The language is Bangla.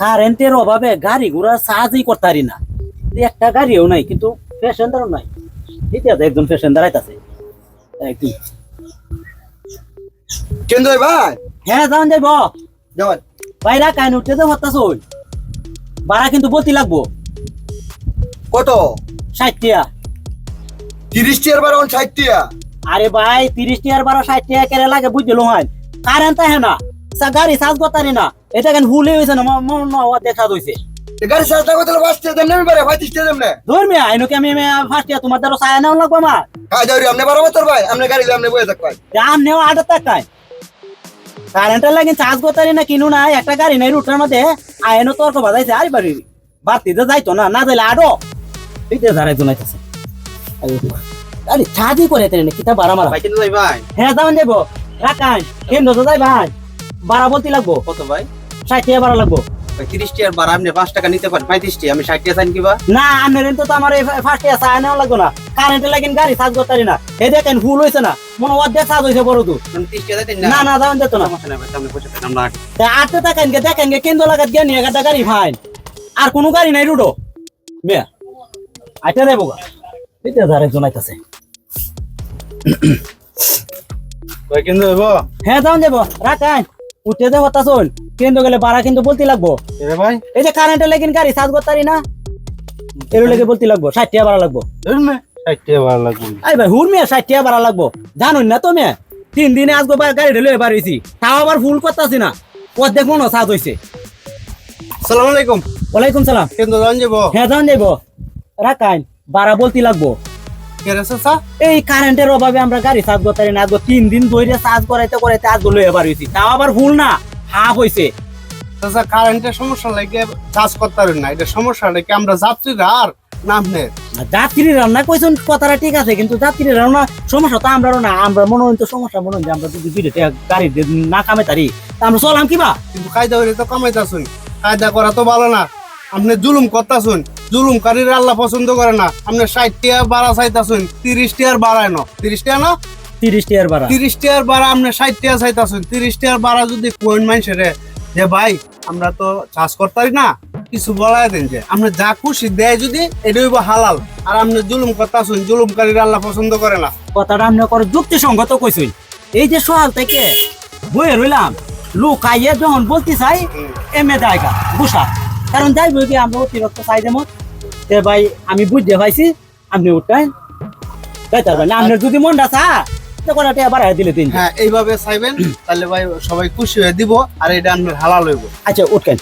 কারেন্টের অভাবে গাড়ি ঘোড়া সাহায্যই করতে পারি না। একটা গাড়িও নাই কিন্তু প্যাসেঞ্জারও নাই। ঠিক আছে একজন প্যাসেঞ্জার আইতাছে। কেন যাই ভাই? হ্যাঁ যান যাইব। বাইরা কাইন উঠতে তো হতাশ হই। ভাড়া কিন্তু বলতে লাগবো। কত? ষাট টিয়া তিরিশ টিয়ার বার ষাট টিয়া আরে ভাই তিরিশ টিয়ার বারো ষাট টিয়া কেড়ে লাগে বুঝছিল হয়। কারেন্ট তাহে না। গাড়ি সাজ করতারি না। এটা কেন ভুলে হয়েছে না? মন হওয়া দেখা এ গাড়ি সাজ থাকো তাহলে বাস টিয়া দেন নেমে পারে দেমনে ধর্মী আইনুকে আমি ফার্স্ট টিয়া তোমার দ্বারা সায়া নেওয়া লাগবো আমার? হ্যাঁ যাও আপনি বারো বছর ভাই আপনি গাড়ি আপনি বয়ে থাকবেন দাম নেওয়া আট টাকায় কারেন্টের লাগে চার্জ করতারি না কিনু না একটা গাড়ি নাই রুটার মধ্যে আইনো তর্ক বাজাইছে আরে বাড়ি। বাতিতে যাইতো না না যাইলে আডো এইটা ধারাই জনাইতেছে আরে চার্জই করে তেনে না কিতা বাড়া মারা ভাই কিন্তু যাই ভাই। হ্যাঁ যাবেন যাইবো। রাখান কেন্দ্র তো যাই ভাই। বাড়া বলতে লাগবো? কত ভাই? ষাট টাকা বাড়া লাগবো। ভাই তিরিশ টিয়ার বার আপনি পাঁচ টাকা নিতে পারেন। পঁয়ত্রিশ টিয়া আমি ষাট টিয়া চাইন কিবা? না আপনার তো তো আমার ফার্স্ট ইয়ার চায় নেওয়া লাগবো না। কারেন্টের লাগিন গাড়ি চার্জ করতারি না। এই দেখেন ফুল হয়েছে না। মনে অর্ধেক চার্জ হয়েছে বড় তো। দিতেন না? না যাবেন যেত না। আটতে দেখেন গে দেখেন গে কেন্দ্র লাগাত গিয়ে নিয়ে গাড়ি গাড়ি ফাইন। আর কোনো গাড়ি নাই রুডো। বেয়া আইটা দেবো গা। এটা ধারে জনাইতেছে ভাই কিন্তু দেবো? হ্যাঁ যাবেন যাব রাখান উঠে দে হতা চল। কেন্দ্র গেলে ভাড়া কিন্তু বলতে লাগবো। ভাই। এই যে কারেন্টের লাগিন গাড়ি চার্জ করতারি না? এর লেগে বলতে লাগবো ষাট টাকা ভাড়া লাগবো। ষাট টিয়া ভাড়া লাগবে। আই ভাই হুর মেয়ে ষাট টাকা ভাড়া লাগবো। জানুন না তো মেয়ে? তিন দিনে আজকে গাড়ি ঢেলে এবার হয়েছি তাও আবার ফুল করতেছি না। অর্ধেক মনে সাজ হয়েছে সালাম আলাইকুম। ওয়ালাইকুম সালাম। কিন্তু জান যাব? হ্যাঁ যান যাইবো। রাখাইন ভাড়া বলতে লাগবো। এই কারেন্টের অভাবে আমরা গাড়ি চার্জ করতে পারি না। আজকে তিন দিন ধরে চার্জ করাইতে করাইতে আজকে লয়ে এবার হয়েছি তাও আবার ফুল না হাফ হয়েছে চাচা কারেন্টের সমস্যা লাগে চাষ করতে পারেন না। এটা সমস্যা নাকি আমরা যাত্রীরা আর নামনের যাত্রী রান্না কইছেন কথাটা ঠিক আছে কিন্তু যাত্রী রান্না সমস্যা তো আমরা না। আমরা মনে হয় তো সমস্যা মনে হয় যে আমরা যদি দুইটা গাড়ি না কামে তারি তা আমরা চলাম কিবা? কিন্তু কায়দা হইলে তো কামাইতাছুন। কায়দা করা তো ভালো না। আপনি জুলুম করতাছুন। জুলুমকারীর আল্লাহ পছন্দ করে না। আপনি ষাট টিয়ার বাড়া চাইতাছুন তিরিশ টিয়ার বাড়ায় না তিরিশ টিয়া না? তিরিশ টাকার ভাড়া তিরিশ টিয়ার বাড়া আপনি ষাট টিয়া চাইতাছুন। তিরিশ টিয়ার বাড়া যদি কোন মানুষের যে ভাই আমরা তো চাষ করতারি না কিছু বলাই দেন যে আপনি যা খুশি দেয় যদি এটাই হালাল। আর আপনি জুলুম করতাছুন জুলুমকারীর আল্লাহ পছন্দ করে না। কথাটা আমরা করে যুক্তিসঙ্গত কইছই এই যে সকাল থেকে বয়ে রইলাম লোক আইয়ে যখন বলতে চাই এমে জায়গা বুসা। কারণ যাইব কি আমরা অতিরিক্ত চাই যেমন তে ভাই আমি বুঝতে পাইছি আপনি উঠতেন তাই তার না আপনার যদি মন রাখা হ্যাঁ এইভাবে চাইবেন তাহলে ভাই সবাই খুশি হয়ে দিব আর এটা আপনার হালাল হইব। আচ্ছা উঠকেন